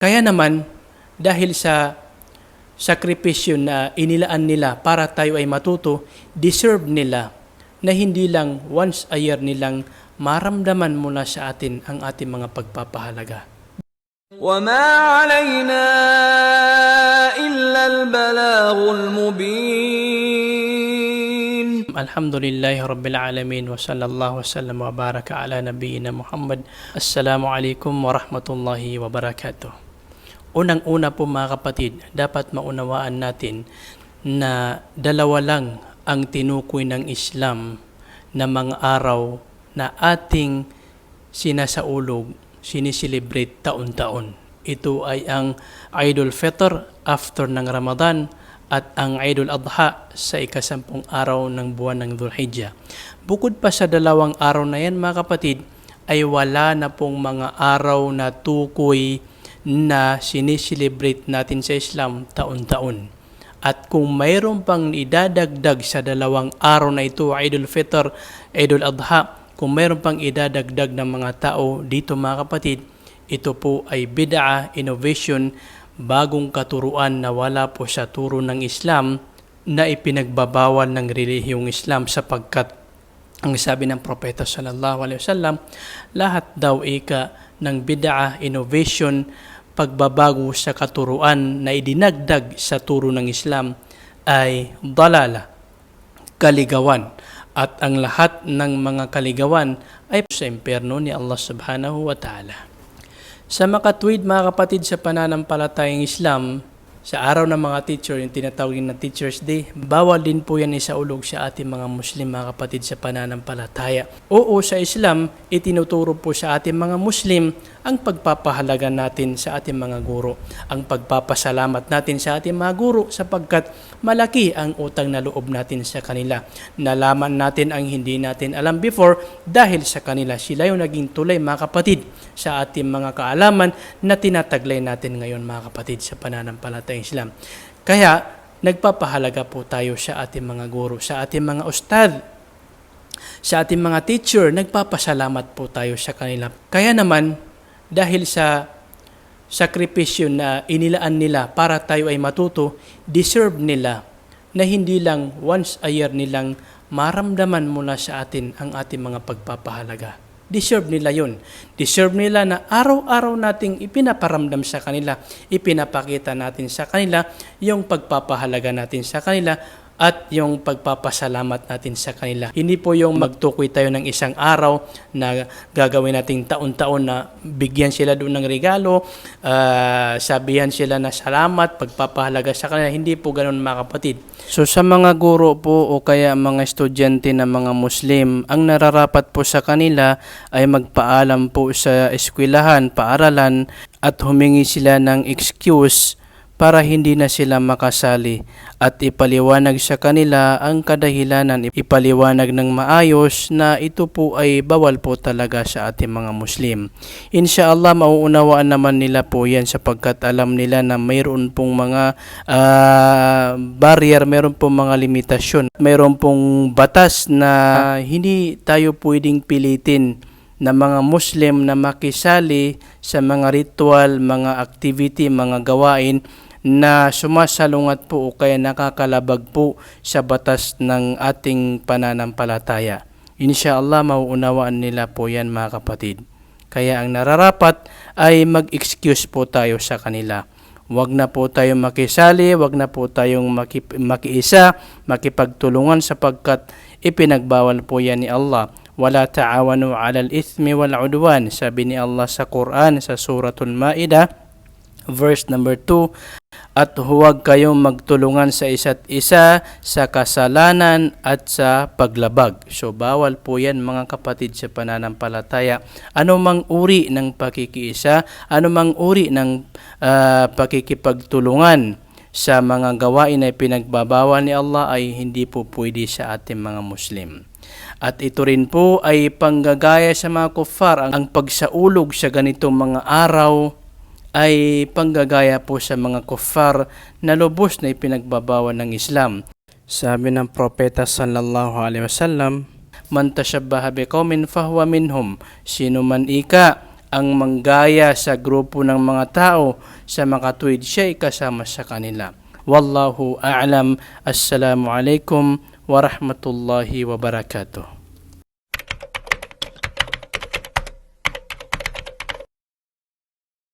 Kaya naman, dahil sa sakripisyo na inilaan nila para tayo ay matuto, deserve nila na hindi lang once a year nilang maramdaman mula sa atin ang ating mga pagpapahalaga. وما علينا إلا البلاغ المبين Alhamdulillahi Rabbil Alamin wa sallallahu wa sallam wa baraka ala nabiyyina Muhammad. Assalamu alaikum wa rahmatullahi wa barakatuh. Unang-una po mga kapatid, dapat maunawaan natin na dalawa lang ang tinukoy ng Islam na mga araw na ating sinasaulog, siniselebrate taon-taon. Ito ay ang Idul Fitr after ng Ramadan at ang Idul Adha sa ikasampung araw ng buwan ng Dhul-Hijjah. Bukod pa sa dalawang araw na yan mga kapatid, ay wala na pong mga araw na tukoy na siniselebrate natin sa Islam taon-taon. At kung mayroon pang idadagdag sa dalawang araw na ito, Idul Fitr, Idul Adha, kung mayroon pang idadagdag ng mga tao dito mga kapatid, ito po ay bid'a, innovation, bagong katuruan na wala po sa turo ng Islam na ipinagbabawal ng relihiyong Islam sapagkat ang sabi ng propeta sallallahu alaihi wasallam, lahat daw ika ng bid'a, innovation, pagbabago sa katuruan na idinagdag sa turo ng Islam ay dalala, kaligawan. At ang lahat ng mga kaligawan ay sa impyerno ni Allah subhanahu wa ta'ala. Sa makatwid mga kapatid sa pananampalatayang Islam, sa araw ng mga teacher, yung tinatawag na Teacher's Day, bawal din po yan isaulog sa ating mga Muslim mga kapatid sa pananampalataya. Oo, sa Islam, itinuturo po sa ating mga Muslim ang pagpapahalaga natin sa ating mga guro, ang pagpapasalamat natin sa ating mga guro sapagkat malaki ang utang na loob natin sa kanila. Nalaman natin ang hindi natin alam before dahil sa kanila. Sila yung naging tulay mga kapatid sa ating mga kaalaman na tinataglay natin ngayon mga kapatid sa pananampalatayang Islam. Kaya nagpapahalaga po tayo sa ating mga guro, sa ating mga ustad, sa ating mga teacher, nagpapasalamat po tayo sa kanila. Kaya naman, dahil sa sakripisyo na inilaan nila para tayo ay matuto, deserve nila na hindi lang once a year nilang maramdaman mula sa atin ang ating mga pagpapahalaga. Deserve nila yun. Deserve nila na araw-araw nating ipinaparamdam sa kanila, ipinapakita natin sa kanila yung pagpapahalaga natin sa kanila at yung pagpapasalamat natin sa kanila. Hindi po yung magtukoy tayo ng isang araw na gagawin nating taon-taon na bigyan sila doon ng regalo, ah, sabihan sila na salamat, pagpapahalaga sa kanila. Hindi po ganun mga kapatid. So sa mga guro po o kaya mga estudyante na mga Muslim, ang nararapat po sa kanila ay magpaalam po sa eskwelahan, paaralan at humingi sila ng excuse para hindi na sila makasali at ipaliwanag sa kanila ang kadahilanan, ipaliwanag ng maayos na ito po ay bawal po talaga sa ating mga Muslim. Inshallah mauunawaan naman nila po yan sapagkat alam nila na mayroon pong mga ah, barrier, mayroon pong mga limitasyon, mayroon pong batas na hindi tayo pwedeng pilitin na mga Muslim na makisali sa mga ritual, mga activity, mga gawain na sumasalungat po o kaya nakakalabag po sa batas ng ating pananampalataya. Inshallah, mauunawaan nila po yan mga kapatid. Kaya ang nararapat ay mag-excuse po tayo sa kanila. Huwag na po tayong makisali, huwag na po tayong makip- makiisa, makipagtulungan sapagkat ipinagbawal po yan ni Allah. Wala ta'awanu 'alal ithmi wal 'udwan. Sabi ni Allah sa Quran sa suratul Ma'idah verse number 2 at huwag kayong magtulungan sa isa't isa sa kasalanan at sa paglabag. So bawal po yan mga kapatid sa pananampalataya. Ano mang uri ng pakikiisa, ano mang uri ng ah, pakikipagtulungan sa mga gawain na pinagbabawal ni Allah ay hindi po pwede sa ating mga Muslim. At ito rin po ay panggagaya sa mga kuffar ang, ang pagsaulog sa ganitong mga araw ay panggagaya po sa mga kuffar na lubos na ipinagbabawal ng Islam. Sabi ng propeta sallallahu alaihi wasallam, "Man tashabbaha biqaumin fahuwa minhum." Sino man ika ang manggaya sa grupo ng mga tao sa makatuwid siya'y kasama sa kanila. Wallahu a'lam. Assalamu alaikum warahmatullahi wabarakatuh.